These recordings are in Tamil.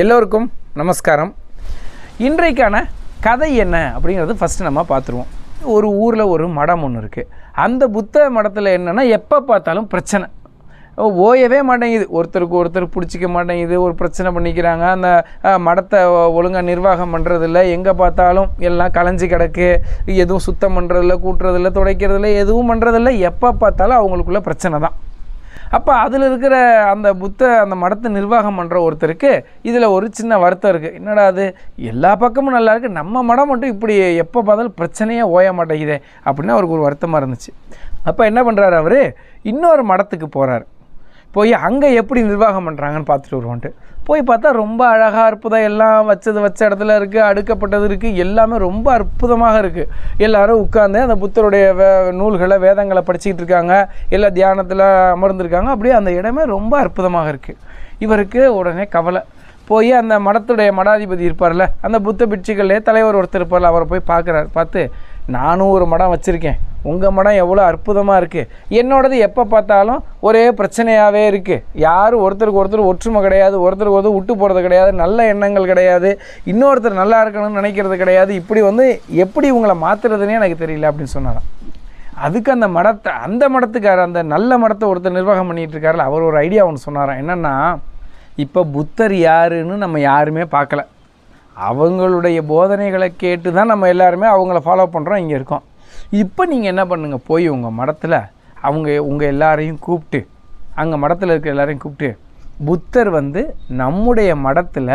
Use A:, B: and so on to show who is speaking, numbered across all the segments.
A: எல்லோருக்கும் நமஸ்காரம். இன்றைக்கான கதை என்ன அப்படிங்கிறது ஃபஸ்ட்டு நம்ம பார்த்துருவோம். ஒரு ஊரில் ஒரு மடம் ஒன்று இருக்குது அந்த புத்த மடத்தில் என்னென்னா எப்போ பார்த்தாலும் பிரச்சனை. ஓயவே மாட்டேங்குது. ஒருத்தருக்கு ஒருத்தர் பிடிச்சிக்க மாட்டேங்குது. ஒரு பிரச்சனை பண்ணிக்கிறாங்க. அந்த மடத்தை ஒழுங்காக நிர்வாகம் பண்ணுறதில்ல எங்கே பார்த்தாலும் எல்லாம் களைஞ்சி கிடக்கு. எதுவும் சுத்தம் பண்ணுறதில்ல கூட்டுறதில்ல துடைக்கிறதில்ல எதுவும் பண்ணுறதில்ல எப்போ பார்த்தாலும் அவங்களுக்குள்ள பிரச்சனை தான். அப்போ அதில் இருக்கிற அந்த புத்த அந்த மடத்தை நிர்வாகம் பண்ணுற ஒருத்தருக்கு இதில் ஒரு சின்ன வருத்தம் இருக்குது என்னடா அது? எல்லா பக்கமும் நல்லா இருக்குது நம்ம மடம் மட்டும் இப்படி எப்போ பார்த்தாலும் பிரச்சனையே ஓய மாட்டேங்குதே அப்படின்னு அவருக்கு ஒரு வருத்தமாக இருந்துச்சு. அப்போ என்ன பண்ணுறாரு அவர்? இன்னொரு மடத்துக்கு போகிறார் போய் அங்கே எப்படி நிர்வாகம் பண்ணுறாங்கன்னு பார்த்துட்டு வருவோன்ட்டு. போய் பார்த்தா ரொம்ப அழகாக அற்புதம் எல்லாம் வச்சது வச்ச இடத்துல இருக்குது அடுக்கப்பட்டது இருக்குது எல்லாமே ரொம்ப அற்புதமாக இருக்குது எல்லோரும் உட்காந்து அந்த புத்தருடைய வே நூல்களை வேதங்களை படிச்சுக்கிட்டு இருக்காங்க. எல்லா தியானத்தில் அமர்ந்திருக்காங்க. அப்படியே அந்த இடமே ரொம்ப அற்புதமாக இருக்குது இவருக்கு உடனே கவலை. போய் அந்த மடத்துடைய மடாதிபதி இருப்பார்ல அந்த புத்த பிட்சுகளே தலைவர் ஒருத்தர் இருப்பார்ல அவரை போய் பார்க்குறாரு. பார்த்து நானும் ஒரு மடம் வச்சுருக்கேன். உங்கள் மடம் எவ்வளோ அற்புதமாக இருக்குது என்னோடது எப்போ பார்த்தாலும் ஒரே பிரச்சனையாகவே இருக்குது யாரும் ஒருத்தருக்கு ஒருத்தர் ஒற்றுமை கிடையாது ஒருத்தருக்கு ஒருத்தர் விட்டு போகிறது கிடையாது நல்ல எண்ணங்கள் கிடையாது இன்னொருத்தர் நல்லா இருக்கணும்னு நினைக்கிறது கிடையாது. இப்படி வந்து எப்படி இவங்களை மாற்றுறதுனே எனக்கு தெரியல அப்படின்னு சொன்னாராம். அதுக்கு அந்த மடத்தை அந்த மடத்துக்கார அந்த நல்ல மடத்தை ஒருத்தர் நிர்வாகம் பண்ணிகிட்டு இருக்காருல அவர் ஒரு ஐடியா ஒன்று சொன்னாராம். என்னென்னா இப்போ புத்தர் யாருன்னு நம்ம யாருமே பார்க்கல. அவங்களுடைய போதனைகளை கேட்டு தான் நம்ம எல்லாருமே அவங்கள ஃபாலோ பண்ணுறோம் இங்கே இருக்கோம். இப்போ நீங்கள் என்ன பண்ணுங்கள் போய் உங்கள் மடத்தில் அவங்க உங்கள் எல்லாரையும் கூப்பிட்டு அங்கே மடத்தில் இருக்கிற எல்லாரையும் கூப்பிட்டு புத்தர் வந்து நம்முடைய மடத்தில்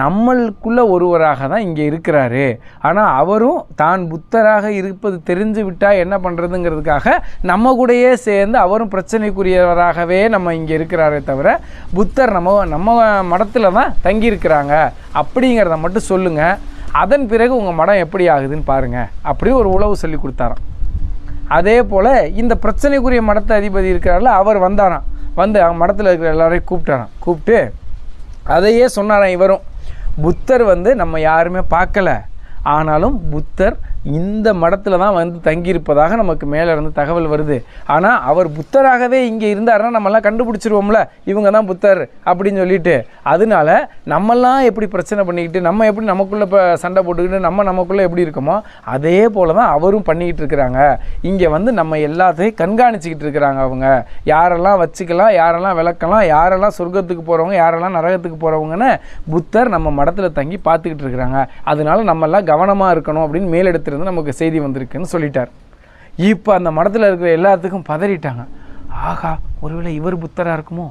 A: நம்மளுக்குள்ள ஒருவராக தான் இங்கே இருக்கிறாரு. ஆனால் அவரும் தான் புத்தராக இருப்பது தெரிஞ்சு விட்டால் என்ன பண்ணுறதுங்கிறதுக்காக நம்ம கூடயே சேர்ந்து அவரும் பிரச்சனைக்குரியவராகவே நம்ம இங்கே இருக்கிறாரே தவிர புத்தர் நம்ம நம்ம மடத்தில் தான் தங்கியிருக்கிறாங்க. அப்படிங்கிறத மட்டும் சொல்லுங்கள் அதன் பிறகு உங்கள் மடம் எப்படி ஆகுதுன்னு பாருங்கள் அப்படி ஒரு உழவு சொல்லி கொடுத்தாராம். அதே போல் இந்த பிரச்சனைக்குரிய மடத்தை அதிபதி இருக்கிறாரில் அவர் வந்தாராம். வந்து அவன் மடத்தில் இருக்கிற எல்லாரையும் கூப்பிட்டாராம் கூப்பிட்டு அதையே சொன்னாரான் இவரும். புத்தர் வந்து நம்ம யாருமே பார்க்கல. ஆனாலும் புத்தர் இந்த மடத்தில் தான் வந்து தங்கியிருப்பதாக நமக்கு மேலே இருந்து தகவல் வருது. ஆனால் அவர் புத்தராகவே இங்கே இருந்தாருன்னா நம்மலாம் கண்டுபிடிச்சிருவோம்ல. இவங்க தான் புத்தர் அப்படின்னு சொல்லிட்டு. அதனால நம்மெல்லாம் எப்படி பிரச்சனை பண்ணிக்கிட்டு நம்ம எப்படி நமக்குள்ளே இப்போ சண்டை போட்டுக்கிட்டு நம்ம நமக்குள்ளே எப்படி இருக்கோமோ அதே போல் தான் அவரும் பண்ணிக்கிட்டு இருக்கிறாங்க. இங்கே வந்து நம்ம எல்லாத்தையும் கண்காணிச்சிக்கிட்டு இருக்கிறாங்க அவங்க. யாரெல்லாம் வச்சுக்கலாம் யாரெல்லாம் விளக்கலாம் யாரெல்லாம் சொர்க்கத்துக்கு போகிறவங்க யாரெல்லாம் நரகத்துக்கு போகிறவங்கன்னு புத்தர் நம்ம மடத்தில் தங்கி பார்த்துக்கிட்டு இருக்கிறாங்க. அதனால நம்மெல்லாம் கவனமாக இருக்கணும் அப்படின்னு மேலிடத்திலிருந்து நமக்கு செய்தி வந்திருக்குன்னு சொல்லிட்டார். இப்போ அந்த மடத்தில் இருக்கிற எல்லாத்துக்கும் பதறிட்டாங்க. ஆகா ஒருவேளை இவர் புத்தராக இருக்குமோ?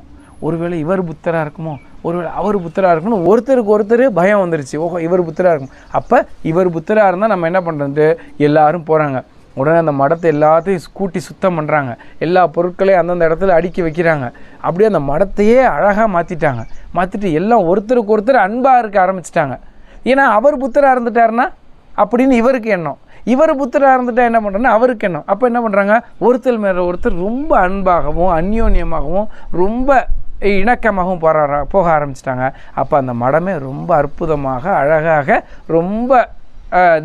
A: ஒருவேளை இவர் புத்தராக இருக்குமோ? ஒருவேளை அவர் புத்தராக இருக்கணும் ஒருத்தருக்கு ஒருத்தர் பயம் வந்துருச்சு. ஓஹோ இவர் புத்தராக இருக்கும். அப்போ இவர் புத்தராக இருந்தால் நம்ம என்ன பண்ணுறது எல்லோரும் போகிறாங்க உடனே அந்த மடத்தை எல்லாத்தையும் கூட்டி சுத்தம் பண்ணுறாங்க எல்லா பொருட்களையும் அந்தந்த இடத்துல அடுக்கி வைக்கிறாங்க. அப்படியே அந்த மடத்தையே அழகாக மாற்றிட்டாங்க மாற்றிட்டு எல்லாம் ஒருத்தருக்கு ஒருத்தர் அன்பாக இருக்க ஆரம்பிச்சிட்டாங்க. ஏன்னா அவர் புத்தராக இருந்துட்டாருன்னா அப்படின்னு இவருக்கு எண்ணம். இவர் புத்தராக இருந்துட்டால் என்ன பண்ணுறேன்னா அவருக்கு எண்ணம். அப்போ என்ன பண்ணுறாங்க ஒருத்தர் மேலே ஒருத்தர் ரொம்ப அன்பாகவும் அந்யோன்யமாகவும் ரொம்ப இணக்கமாகவும் போகிற போக ஆரம்பிச்சிட்டாங்க. அப்போ அந்த மடமே ரொம்ப அற்புதமாக அழகாக ரொம்ப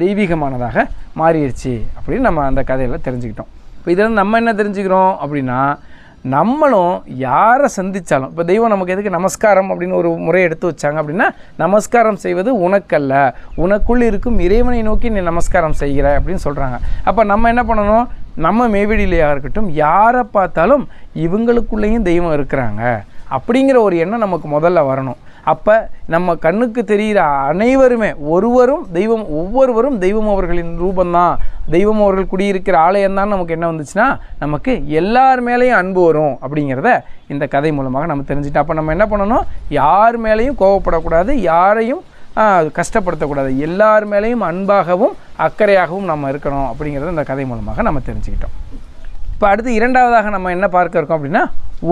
A: தெய்வீகமானதாக மாறிடுச்சு அப்படின்னு நம்ம அந்த கதையில் தெரிஞ்சுக்கிட்டோம். இப்போ இதில் நம்ம என்ன தெரிஞ்சுக்கிறோம் அப்படின்னா நம்மளும் யாரை சந்தித்தாலும் இப்போ தெய்வம் நமக்கு எதுக்கு நமஸ்காரம் அப்படின்னு ஒரு முறை எடுத்து வச்சாங்க அப்படின்னா நமஸ்காரம் செய்வது உனக்கல்ல. உனக்குள் இருக்கும் இறைவனை நோக்கி நீ நமஸ்காரம் செய்கிற அப்படின்னு சொல்கிறாங்க அப்போ நம்ம என்ன பண்ணணும்? நம்ம மேவெடியிலையாக இருக்கட்டும் யாரை பார்த்தாலும் இவங்களுக்குள்ளேயும் தெய்வம் இருக்கிறாங்க. அப்படிங்கிற ஒரு எண்ணம் நமக்கு முதல்ல வரணும். அப்போ நம்ம கண்ணுக்கு தெரிகிற அனைவருமே ஒருவரும் தெய்வம் ஒவ்வொருவரும் தெய்வம் அவர்களின் ரூபந்தான் தெய்வம் அவர்கள் குடியிருக்கிற ஆலயம்தான் நமக்கு என்ன வந்துச்சுன்னா நமக்கு எல்லார் மேலேயும் அன்பு வரும் அப்படிங்கிறத இந்த கதை மூலமாக நம்ம தெரிஞ்சுட்டோம். அப்போ நம்ம என்ன பண்ணணும்? யார் மேலேயும் கோவப்படக்கூடாது யாரையும் கஷ்டப்படுத்தக்கூடாது. எல்லார் மேலேயும் அன்பாகவும் அக்கறையாகவும் நம்ம இருக்கணும் அப்படிங்கிறத இந்த கதை மூலமாக நம்ம தெரிஞ்சுக்கிட்டோம். இப்போ அடுத்து இரண்டாவதாக நம்ம என்ன பார்க்க இருக்கோம் அப்படின்னா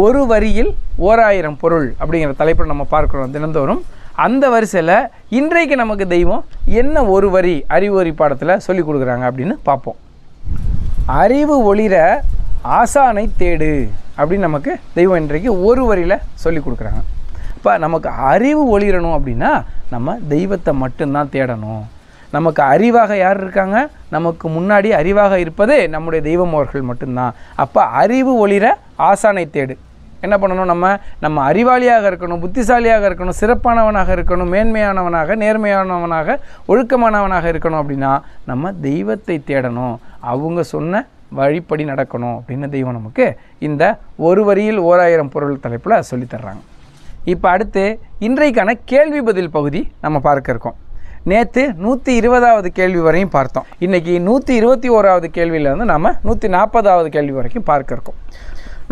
A: ஒரு வரியில் ஓராயிரம் பொருள் அப்படிங்கிற தலைப்பில் நம்ம பார்க்குறோம் தினந்தோறும். அந்த வரிசையில் இன்றைக்கு நமக்கு தெய்வம் என்ன ஒரு வரி அறிவு வரி பாடத்தில் சொல்லி கொடுக்குறாங்க அப்படின்னு பார்ப்போம். அறிவு ஒளிர ஆசானை தேடு அப்படின்னு நமக்கு தெய்வம் இன்றைக்கு ஒரு வரியில் சொல்லி கொடுக்குறாங்க. இப்போ நமக்கு அறிவு ஒளிரணும் அப்படின்னா நம்ம தெய்வத்தை மட்டும்தான் தேடணும். நமக்கு அறிவாக யார் இருக்காங்க? நமக்கு முன்னாடி அறிவாக இருப்பதே நம்முடைய தெய்வம் அவர்கள் மட்டும்தான். அப்போ அறிவு ஒளிர ஆசானை தேடு. என்ன பண்ணணும்? நம்ம நம்ம அறிவாளியாக இருக்கணும் புத்திசாலியாக இருக்கணும் சிறப்பானவனாக இருக்கணும் மேன்மையானவனாக நேர்மையானவனாக ஒழுக்கமானவனாக இருக்கணும் அப்படின்னா நம்ம தெய்வத்தை தேடணும். அவங்க சொன்ன வழிப்படி நடக்கணும் அப்படின்னு தெய்வம் நமக்கு இந்த ஒரு வரியில் ஓராயிரம் பொருள் தலைப்பில் சொல்லித்தர்றாங்க இப்போ அடுத்து இன்றைக்கான கேள்வி பதில் பகுதி நம்ம பார்க்க இருக்கோம். நேற்று நூற்றி இருபதாவது கேள்வி வரையும் பார்த்தோம். இன்றைக்கி நூற்றி இருபத்தி ஓராவது கேள்வியில் வந்து நம்ம நூற்றி நாற்பதாவது கேள்வி வரைக்கும் பார்க்க இருக்கோம்.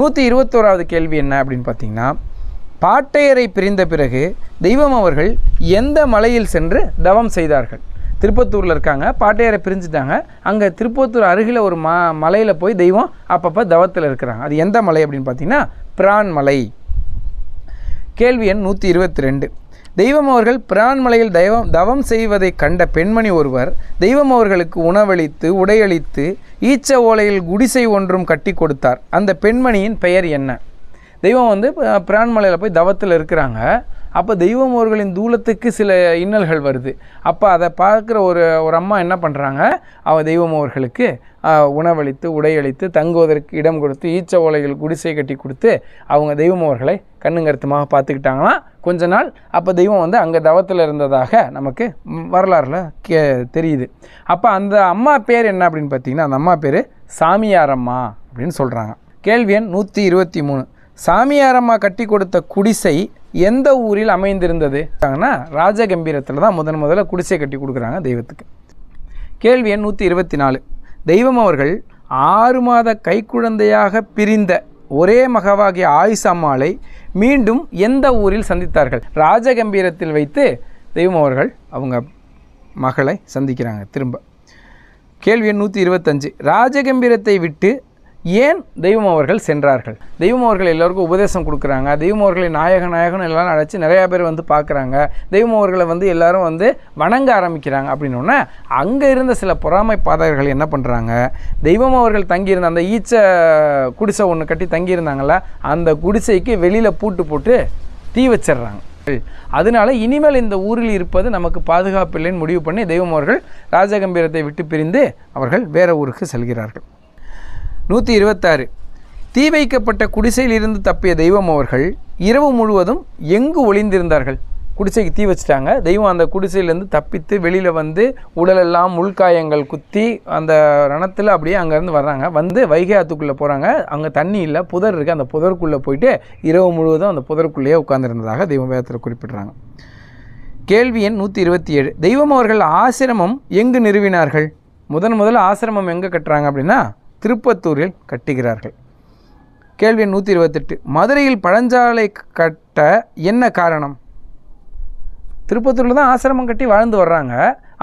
A: நூற்றி இருபத்தோராவது கேள்வி என்ன அப்படின்னு பார்த்தீங்கன்னா பாட்டையரை பிரிந்த பிறகு தெய்வம் அவர்கள் எந்த மலையில் சென்று தவம் செய்தார்கள்? திருப்பத்தூரில் இருக்காங்க பாட்டையரை பிரிஞ்சுட்டாங்க. அங்கே திருப்பத்தூர் அருகில் ஒரு ம மலையில் போய் தெய்வம் அப்பப்போ தவத்தில் இருக்கிறாங்க. அது எந்த மலை அப்படின்னு பார்த்தீங்கன்னா பிரான் மலை கேள்வி எண் நூற்றி இருபத்தி ரெண்டு. தெய்வம் அவர்கள் பிரான்மலையில் தெய்வம் தவம் செய்வதை கண்ட பெண்மணி ஒருவர் தெய்வம் அவர்களுக்கு உணவளித்து உடையளித்து ஈச்ச ஓலையில் குடிசை ஒன்றும் கட்டி கொடுத்தார். அந்த பெண்மணியின் பெயர் என்ன? தெய்வம் வந்து பிரான்மலையில் போய் தவத்தில் இருக்கிறாங்க. அப்போ தெய்வம் அவர்களின் தூலத்துக்கு சில இன்னல்கள் வருது. அப்போ அதை பார்க்குற ஒரு ஒரு அம்மா என்ன பண்ணுறாங்க அவள் தெய்வம் அவர்களுக்கு உணவளித்து உடையளித்து தங்குவதற்கு இடம் கொடுத்து ஈச்ச ஓலைகள் குடிசை கட்டி கொடுத்து அவங்க தெய்வம் அவர்களை கண்ணுங்கருத்துமாக பார்த்துக்கிட்டாங்களாம் கொஞ்ச நாள் அப்போ தெய்வம் வந்து அங்கே தவத்தில் இருந்ததாக நமக்கு வரலாறில் கே தெரியுது. அப்போ அந்த அம்மா பேர் என்ன அப்படின்னு பார்த்தீங்கன்னா அந்த அம்மா பேர் சாமியாரம்மா அப்படின்னு சொல்கிறாங்க கேள்வி எண் நூற்றி இருபத்தி மூணு. சாமியாரம்மா கட்டி கொடுத்த குடிசை எந்த ஊரில் அமைந்திருந்தது? ராஜகம்பீரத்தில் தான் முதன் முதல்ல குடிசை கட்டி கொடுக்குறாங்க தெய்வத்துக்கு. கேள்வி எண் நூற்றி இருபத்தி நாலு. தெய்வம் அவர்கள் ஆறு மாத கைக்குழந்தையாக பிரிந்த ஒரே மகவாகிய ஆயுஷ் அம்மாளை மீண்டும் எந்த ஊரில் சந்தித்தார்கள்? ராஜகம்பீரத்தில் வைத்து தெய்வம் அவர்கள் அவங்க மகளை சந்திக்கிறாங்க திரும்ப. கேள்வி எண் நூற்றி இருபத்தஞ்சு. ராஜகம்பீரத்தை விட்டு ஏன் தெய்வம் அவர்கள் சென்றார்கள்? தெய்வம் அவர்கள் எல்லோருக்கும் உபதேசம் கொடுக்குறாங்க. தெய்வம் அவர்களை நாயக நாயகன் எல்லாரும் அழைச்சி நிறையா பேர் வந்து பார்க்குறாங்க. தெய்வம் அவர்களை வந்து எல்லாரும் வந்து வணங்க ஆரம்பிக்கிறாங்க. அப்படின்னோடனே அங்கே இருந்த சில பொறாமை பாதகர்கள் என்ன பண்ணுறாங்க தெய்வம் அவர்கள் தங்கியிருந்த அந்த ஈச்ச குடிசை ஒன்று கட்டி தங்கியிருந்தாங்கள்ல அந்த குடிசைக்கு வெளியில் பூட்டு போட்டு தீ வச்சிடுறாங்க. அதனால இனிமேல் இந்த ஊரில் இருப்பது நமக்கு பாதுகாப்பு இல்லைன்னு முடிவு பண்ணி தெய்வம் அவர்கள் ராஜகம்பீரத்தை விட்டு பிரிந்து அவர்கள் வேற ஊருக்கு செல்கிறார்கள். நூற்றி இருபத்தாறு. தீ வைக்கப்பட்ட குடிசையில் இருந்து தப்பிய தெய்வம் அவர்கள் இரவு முழுவதும் எங்கு ஒளிந்திருந்தார்கள்? குடிசைக்கு தீ வச்சிட்டாங்க. தெய்வம் அந்த குடிசையிலேருந்து தப்பித்து வெளியில் வந்து உடலெல்லாம் முள்காயங்கள் குத்தி அந்த ரணத்தில் அப்படியே அங்கேருந்து வர்றாங்க. வந்து வைகை ஆற்றுக்குள்ளே போகிறாங்க அங்கே தண்ணி இல்லை புதர் இருக்குது அந்த புதருக்குள்ளே போயிட்டு இரவு முழுவதும் அந்த புதருக்குள்ளேயே உட்காந்துருந்ததாக தெய்வம் வேதத்தில் குறிப்பிட்றாங்க. கேள்வி எண் நூற்றி இருபத்தி ஏழு. தெய்வம் அவர்கள் ஆசிரமம் எங்கு நிறுவினார்கள்? முதன் முதல்ல ஆசிரமம் எங்கே கட்டுறாங்க அப்படின்னா திருப்பத்தூரில் கட்டுகிறார்கள். கேள்வி எண் நூற்றி இருபத்தெட்டு மதுரையில் பழஞ்சாலை கட்ட என்ன காரணம்? திருப்பத்தூரில் தான் ஆசிரமம் கட்டி வாழ்ந்து வர்றாங்க.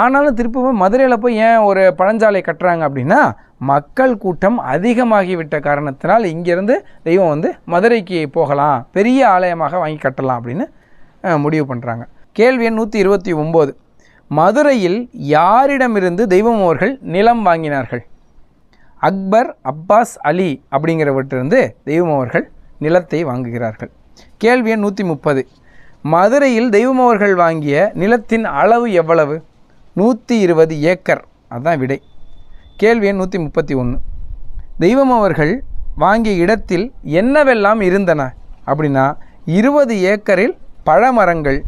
A: ஆனாலும் திருப்பவும் மதுரையில் போய் ஏன் ஒரு பழஞ்சாலை கட்டுறாங்க அப்படின்னா மக்கள் கூட்டம் அதிகமாகிவிட்ட காரணத்தினால் இங்கேருந்து தெய்வம் வந்து மதுரைக்கு போகலாம் பெரிய ஆலயமாக வாங்கி கட்டலாம் அப்படின்னு முடிவு பண்ணுறாங்க கேள்வி எண் நூற்றி இருபத்தி ஒம்பது. மதுரையில் யாரிடமிருந்து தெய்வம் அவர்கள் நிலம் வாங்கினார்கள்? அக்பர் அப்பாஸ் அலி அப்படிங்கிறவற்றிலிருந்து தெய்வம் அவர்கள் நிலத்தை வாங்குகிறார்கள். கேள்வி எண் நூற்றி முப்பது மதுரையில் தெய்வம் அவர்கள் வாங்கிய நிலத்தின் அளவு எவ்வளவு? நூற்றி இருபது ஏக்கர். அதான் விடை. கேள்வி எண் நூற்றி முப்பத்தி ஒன்று தெய்வம் அவர்கள் வாங்கிய இடத்தில் என்னவெல்லாம் இருந்தன? அப்படின்னா இருபது ஏக்கரில் பழமரங்கள்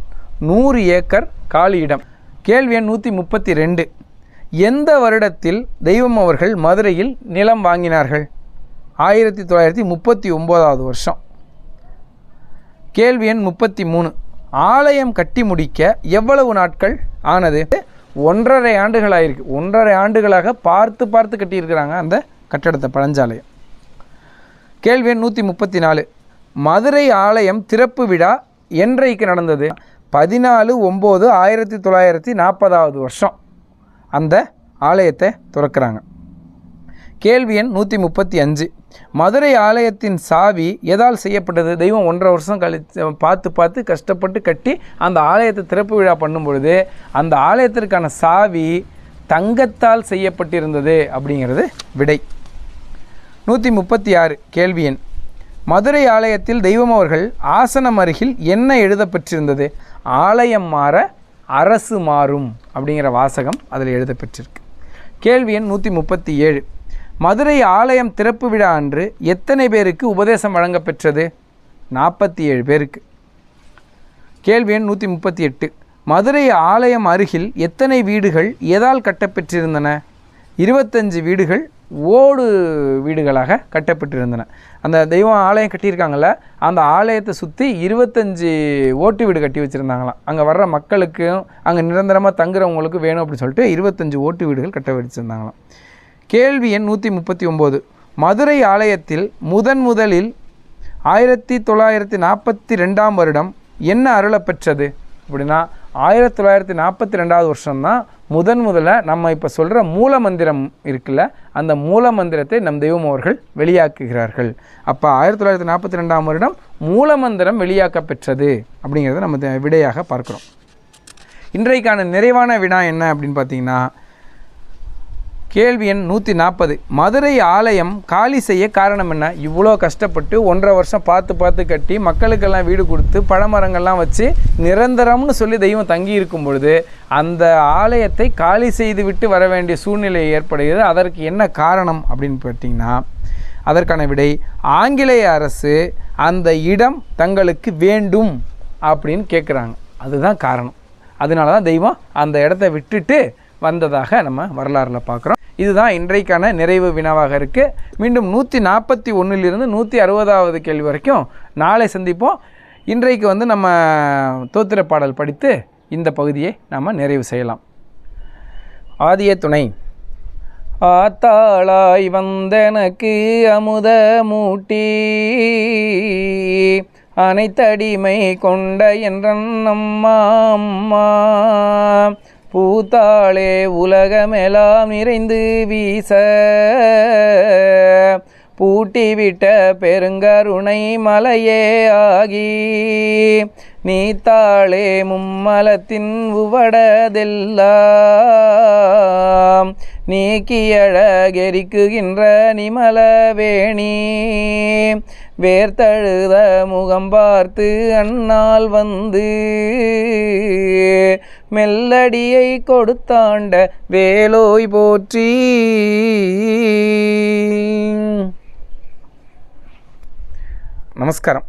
A: நூறு ஏக்கர் காலியிடம். கேள்வி எண் நூற்றி முப்பத்தி ரெண்டு. எந்த வருடத்தில் தெய்வம் அவர்கள் மதுரையில் நிலம் வாங்கினார்கள்? ஆயிரத்தி தொள்ளாயிரத்தி முப்பத்தி ஒம்போதாவது வருஷம். கேள்வி எண் முப்பத்தி மூணு. ஆலயம் கட்டி முடிக்க எவ்வளவு நாட்கள் ஆனது? ஒன்றரை ஆண்டுகள் ஆயிருக்கு ஒன்றரை ஆண்டுகளாக பார்த்து பார்த்து கட்டியிருக்கிறாங்க அந்த கட்டடத்தை பழஞ்சாலயம் கேள்வி எண் நூற்றி முப்பத்தி நாலு. மதுரை ஆலயம் திறப்பு விழா என்றைக்கு நடந்தது? பதினாலு ஒம்பது ஆயிரத்தி தொள்ளாயிரத்தி நாற்பதாவது வருஷம். அந்த ஆலயத்தை துறக்கிறாங்க. கேள்வி எண் நூற்றி முப்பத்தி அஞ்சு. மதுரை ஆலயத்தின் சாவி எதால் செய்யப்பட்டது? தெய்வம் ஒன்றரை வருஷம் கழித்து பார்த்து பார்த்து கஷ்டப்பட்டு கட்டி அந்த ஆலயத்தை திறப்பு விழா பண்ணும் பொழுது அந்த ஆலயத்திற்கான சாவி தங்கத்தால் செய்யப்பட்டிருந்தது அப்படிங்கிறது விடை. நூற்றி முப்பத்தி ஆறு. கேள்வி எண். மதுரை ஆலயத்தில் தெய்வம் அவர்கள் ஆசனம் அருகில் என்ன எழுதப்பெற்றிருந்தது. ஆலயம் மாற அரசு மாறும் அப்படிங்கிற வாசகம் அதில் எழுதப்பெற்றிருக்கு கேள்வி எண் நூற்றி முப்பத்தி ஏழு. மதுரை ஆலயம் திறப்பு விழா அன்று எத்தனை பேருக்கு உபதேசம் வழங்கப்பெற்றது? நாற்பத்தி ஏழு பேருக்கு. கேள்வி எண் நூற்றி முப்பத்தி எட்டு. மதுரை ஆலயம் அருகில் எத்தனை வீடுகள் எதால் கட்டப்பெற்றிருந்தன? இருபத்தஞ்சு வீடுகள் ஓடு வீடுகளாக கட்டப்பட்டிருந்தன. அந்த தெய்வம் ஆலயம் கட்டியிருக்காங்கள அந்த ஆலயத்தை சுற்றி இருபத்தஞ்சி ஓட்டு வீடு கட்டி வச்சுருந்தாங்களாம். அங்கே வர்ற மக்களுக்கும் அங்கே நிரந்தரமாக தங்குறவங்களுக்கு வேணும் அப்படின்னு சொல்லிட்டு இருபத்தஞ்சி ஓட்டு வீடுகள் கட்ட வச்சுருந்தாங்களாம். கேள்வி எண் நூற்றி முப்பத்தி ஒம்பது மதுரை ஆலயத்தில் முதன் முதலில் ஆயிரத்தி தொள்ளாயிரத்தி நாற்பத்தி ரெண்டாம் வருடம் என்ன அருளப்பெற்றது அப்படின்னா ஆயிரத்தி தொள்ளாயிரத்தி நாற்பத்தி ரெண்டாவது வருஷம்தான் முதன் முதல்ல நம்ம இப்போ சொல்கிற மூல மந்திரம் இருக்குல்ல அந்த மூல மந்திரத்தை நம் தெய்வம் அவர்கள் வெளியாக்குகிறார்கள். அப்போ ஆயிரத்தி தொள்ளாயிரத்தி நாற்பத்தி ரெண்டாம் வருடம் மூல மந்திரம் வெளியாக்க பெற்றது அப்படிங்கிறத நம்ம த- விடையாக பார்க்குறோம். இன்றைக்கான நிறைவான வினா என்ன அப்படின்னு பார்த்தீங்கன்னா கேள்வி எண் நூற்றி நாற்பது மதுரை ஆலயம் காலி செய்ய காரணம் என்ன? இவ்வளோ கஷ்டப்பட்டு ஒன்றரை வருஷம் பார்த்து பார்த்து கட்டி மக்களுக்கெல்லாம் வீடு கொடுத்து பழமரங்கள்லாம் வச்சு நிரந்தரம்னு சொல்லி தெய்வம் தங்கி இருக்கும் பொழுது அந்த ஆலயத்தை காலி செய்து விட்டு வர வேண்டிய சூழ்நிலை ஏற்படுகிறது. அதற்கு என்ன காரணம் அப்படின்னு பார்த்தீங்கன்னா அதற்கான விடை ஆங்கிலேய அரசு அந்த இடம் தங்களுக்கு வேண்டும் அப்படின்னு கேட்குறாங்க. அதுதான் காரணம். அதனால தான் தெய்வம் அந்த இடத்த விட்டுட்டு வந்ததாக நம்ம வரலாறில் பார்க்குறோம். இதுதான் இன்றைக்கான நிறைவு வினாவாக இருக்குது மீண்டும் நூற்றி நாற்பத்தி ஒன்றிலிருந்து நூற்றி அறுபதாவது கேள்வி வரைக்கும் நாளை சந்திப்போம். இன்றைக்கு வந்து நம்ம தோத்திர பாடல் படித்து இந்த பகுதியை நாம் நிறைவு செய்யலாம். ஆதிய துணை. ஆத்தாளாய் வந்தனக்கு அமுத மூட்டி அனைத்தடிமை கொண்ட என்றன் அம்மா அம்மா. பூத்தாளே உலகமெல்லாம் நிறைந்து வீச. பூட்டிவிட்ட பெருங்கருணை மலையே ஆகி. நீத்தாளே மும்மலத்தின் உவடதெல்லாம் நீக்கியழகெரிக்குகின்ற நிமலவேணி. வேர்த்தழுத முகம் பார்த்து அண்ணால் வந்து மெல்லடியை கொடுத்தாண்ட வேலோய் போற்றி. நமஸ்காரம்.